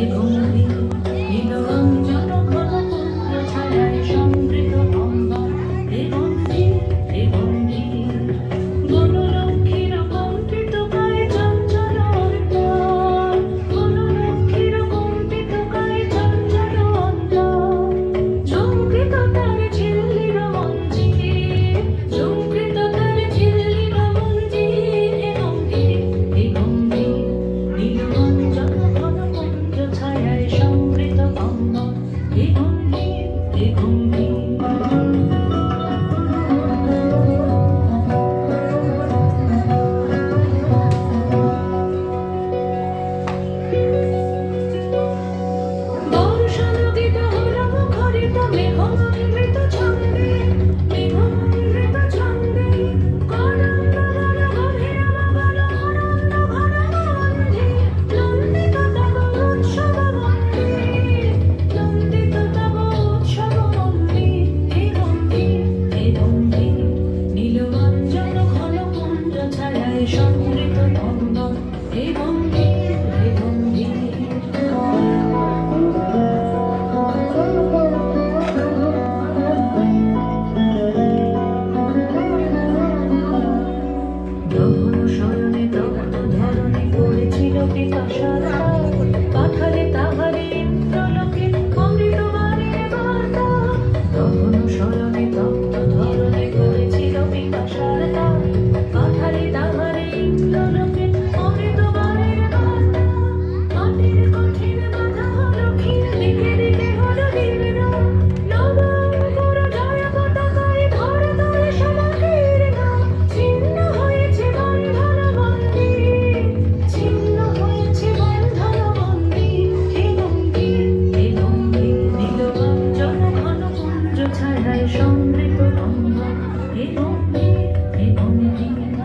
এবং 一公里，一公里。সম্মিলিত তন্দ এবং পাঠালে তাহারে ইন্দ্রলোকে অমৃত বাণী বার্তা তখন স্মরণে তপ্ত ধরণে করেছিল পিপাসার 내 건지 내 건지